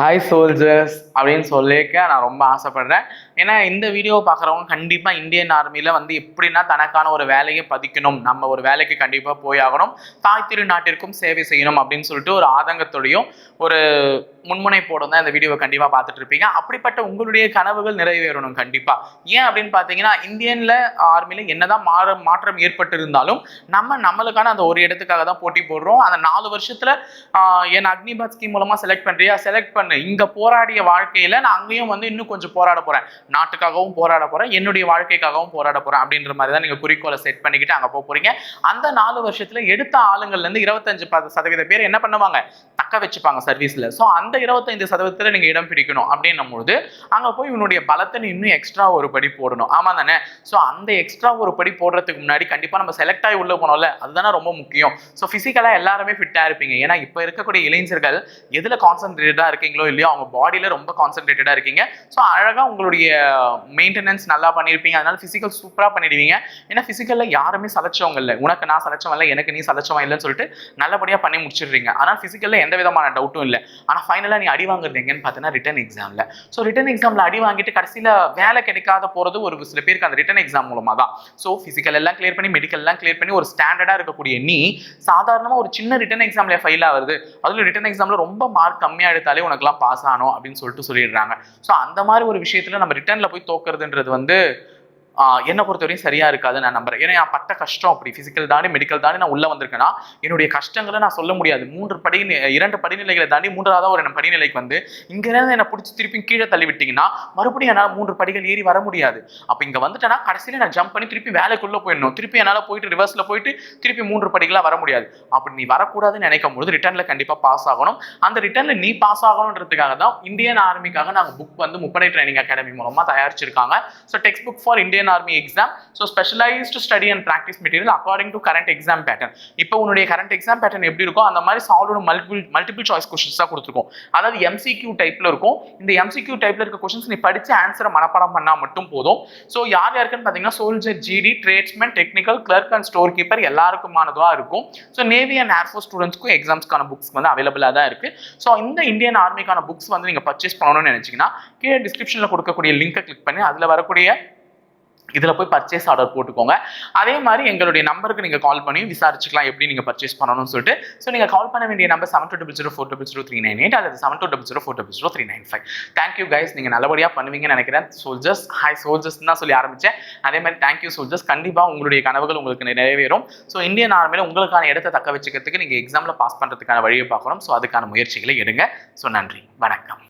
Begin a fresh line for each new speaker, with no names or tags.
Hi soldiers அப்படின்னு சொல்லிக்க நான் ரொம்ப ஆசைப்படுறேன். ஏன்னா இந்த வீடியோவை பார்க்குறவங்க கண்டிப்பாக இந்தியன் ஆர்மியில் வந்து எப்படின்னா தனக்கான ஒரு வேலையை பதிக்கணும். நம்ம ஒரு வேலைக்கு கண்டிப்பாக போய் ஆகணும். தாய் திரு நாட்டிற்கும் சேவை செய்யணும் அப்படின்னு சொல்லிட்டு ஒரு ஆதங்கத்தோடையும் ஒரு முன்முனைப்போடும் தான் இந்த வீடியோவை கண்டிப்பாக பார்த்துட்டு இருப்பீங்க. அப்படிப்பட்ட உங்களுடைய கனவுகள் நிறைவேறணும் கண்டிப்பாக ஏன் அப்படின்னு பார்த்தீங்கன்னா இந்தியனில் ஆர்மியில் என்னதான் மாற மாற்றம் ஏற்பட்டு இருந்தாலும் நம்ம நம்மளுக்கான அந்த ஒரு இடத்துக்காக தான் போட்டி போடுறோம். அந்த நாலு வருஷத்தில் என் அக்னிபாத் ஸ்கீம் மூலமாக செலக்ட் பண்ணுறியா செலக்ட் பண்ணு. இங்கே போராடிய வாழ்க்கை வாழ்க்கையில் நான் அங்கேயும் வந்து இன்னும் கொஞ்சம் போராட போகிறேன் நாட்டுக்காகவும் போராட போகிறேன் என்னுடைய வாழ்க்கைக்காகவும் போராட போகிறேன் அப்படின்ற மாதிரி தான் நீங்கள் குறிக்கோளை செட் பண்ணிக்கிட்டு அங்கே போக போகிறீங்க அந்த நாலு வருஷத்தில் எடுத்த ஆளுங்கள்லேருந்து இருபத்தஞ்சு ப- சதவீத பேர் என்ன பண்ணுவாங்க? தக்க வச்சுப்பாங்க சர்வீஸில் ஸோ அந்த இருபத்தைந்து சதவீதத்தில் நீங்கள் இடம் பிடிக்கணும் அப்படின்னும் பொழுது அங்கே போய் உன்னுடைய பலத்தை இன்னும் எக்ஸ்ட்ரா ஒரு படி போடணும். ஆமாம் தானே? ஸோ அந்த எக்ஸ்ட்ரா ஒரு படி போடுறதுக்கு முன்னாடி கண்டிப்பாக நம்ம செலக்ட் ஆகி உள்ளே போனோம்ல அதுதானே ரொம்ப முக்கியம். ஸோ ஃபிசிக்கலாக எல்லாருமே ஃபிட்டாக இருப்பீங்க. ஏன்னா இப்போ இருக்கக்கூடிய இளைஞர்கள் எதில் கான்சென்ட்ரேட்டாக இருக்கீங்களோ இல்லையோ அவங்க பாடியில் ரொம்ப கான்சென்ட்ரேட்டடாக இருக்கீங்க. ஸோ அழகாக உங்களுடைய மெயின்டெனன்ஸ் நல்லா பண்ணியிருப்பீங்க அதனால ஃபிசிக்கல் சூப்பராக பண்ணிடுவீங்க. ஏன்னா ஃபிசிக்கலில் யாருமே சலைச்சவங்க இல்லை. உனக்கு நான் சலைச்சவன் இல்லை எனக்கு நீ சலைச்சவன் இல்லைன்னு சொல்லிட்டு நல்லபடியாக பண்ணி முடிச்சிடுறீங்க. ஆனால் ஃபிசிக்கலில் எந்த விதமான டவுட்டும் இல்லை. ஆனால் ஃபைனலாக நீ அடி வாங்குறது எங்கன்னு பார்த்தீங்கன்னா ரிட்டன் எக்ஸாமில் ஸோ ரிட்டன் எக்ஸாமில் அடி வாங்கிட்டு கடைசியில் வேலை கிடைக்காத போகிறது ஒரு சில பேருக்கு அந்த ரிட்டன் எக்ஸாம் மூலமாக தான். ஸோ ஃபிசிக்கல் எல்லாம் கிளியர் பண்ணி மெடிக்கல் எல்லாம் கிளியர் பண்ணி ஒரு ஸ்டாண்டர்டாக இருக்கக்கூடிய நீ சாதாரணமாக ஒரு சின்ன ரிட்டன் எக்ஸாமில் ஃபெயில் ஆகுது அதில் ரிட்டன் எக்ஸாமில் ரொம்ப மார்க் கம்மியாக எடுத்தாலே உனக்குலாம் பாஸ் ஆகணும் அப்படின்னு சொல்லிட்டு சொல்லிடுறாங்க. ஸோ அந்த மாதிரி ஒரு விஷயத்தில் நம்ம ரிட்டர்னில் போய் தோக்குறதுன்றது வந்து என்னை பொறுத்தவரையும் சரியா இருக்காது நான் நம்புறேன். ஏன்னா நான் பட்ட கஷ்டம் அப்படி. பிசிக்கல் தாண்டி மெடிக்கல் தாண்டி நான் உள்ள வந்திருக்கேன்னா என்னுடைய கஷ்டங்களை நான் சொல்ல முடியாது. மூன்று படி இரண்டு படிநிலைகளை தாண்டி மூன்றாவது ஒரு என்ன படிநிலைக்கு வந்து இங்க இருந்து என்னை பிடிச்சி திருப்பி கீழே தள்ளி விட்டீங்கன்னா மறுபடியும் என்னால் மூன்று படிகள் ஏறி வர முடியாது. அப்போ இங்க வந்துட்டேன்னா கடைசியில நான் ஜம்ப் பண்ணி திருப்பி வேலைக்குள்ள போயிடணும். திருப்பி என்னால் போயிட்டு ரிவர்ஸ்ல போயிட்டு திருப்பி மூன்று படிகளாக வர முடியாது. அப்படி நீ வரக்கூடாதுன்னு நினைக்கும் பொழுது ரிட்டர்ன்ல கண்டிப்பா பாஸ் ஆகணும். அந்த ரிட்டர்ன்ல நீ பாஸ் ஆகணுன்றதுக்காக தான் இந்தியன் ஆர்மிக்காக நாங்கள் புக் வந்து முப்படை ட்ரைனிங் அகாடமி மூலமா தயாரிச்சிருக்காங்க. So textbook for Indian army exam so specialised study and practice material according to current exam pattern இப்போ உன்னுடைய கரண்ட் எக்ஸாம் பேட்டர்ன் எப்படி இருக்கோ அந்த மாதிரி சால்வோட மல்டிபிள் மல்டிபிள் சாய்ஸ் கொஸ்டின்ஸ் தான் கொடுத்துருக்கோம். அதாவது எம்சிக்யூ டைப்ல இருக்கும். இந்த எம்சிக்யூ டைப்பில் இருக்க கொஸ்டின்ஸ் நீ படிச்சு ஆன்சரை மனப்பாடம் பண்ணால் மட்டும் போதும். ஸோ யார் யாருக்குன்னு பார்த்தீங்கன்னா soldier GD tradesman technical clerk and store keeper எல்லாருக்குமானதாக இருக்கும். So navy and air force ஸ்டூடெண்ட்ஸ்க்கும் எக்ஸாம்ஸ்க்கான புக்ஸ் வந்து அவைலபிளாக தான் இருக்குது ஸோ இந்த இந்தியன் ஆர்மிக்கான புக்ஸ் வந்து நீங்கள் பர்ச்சேஸ் பண்ணணும்னு நினச்சிங்கன்னா கீழே டிஸ்கிரிப்ஷனில் கொடுக்கக்கூடிய லிங்கை கிளிக் பண்ணி அதில் வரக்கூடிய இதில் போய் பர்ச்சேஸ் ஆர்டர் போட்டுக்கோங்க. அதே மாதிரி எங்களுடைய நம்பருக்கு நீங்கள் கால் பண்ணி விசாரிச்சுக்கலாம் எப்படி நீங்கள் பர்ச்சேஸ் பண்ணணும்னு சொல்லிட்டு. ஸோ நீங்கள் கால் பண்ண வேண்டிய number seven two double zero four double zero three nine eight அல்லது seven two double zero four double zero three nine five thank you guys நீங்கள் நல்லபடியாக பண்ணுவீங்கன்னு நினைக்கிறேன். சோல்ஜர்ஸ் ஹாய் சோல்ஜர்ஸ் தான் சொல்லி ஆரம்பித்தேன் அதே மாதிரி தேங்க்யூ சோல்ஜர்ஸ் கண்டிப்பாக உங்களுடைய கனவுகள் உங்களுக்கு நிறைவேறும். ஸோ இந்தியன் ஆர்மியில் உங்களுக்கான இடத்தை தக்க வச்சுக்கிறதுக்கு நீங்கள் எக்ஸாமில் பாஸ் பண்ணுறதுக்கான வழியை பார்க்கணும். ஸோ அதுக்கான முயற்சிகளை எடுங்க. ஸோ நன்றி. வணக்கம்.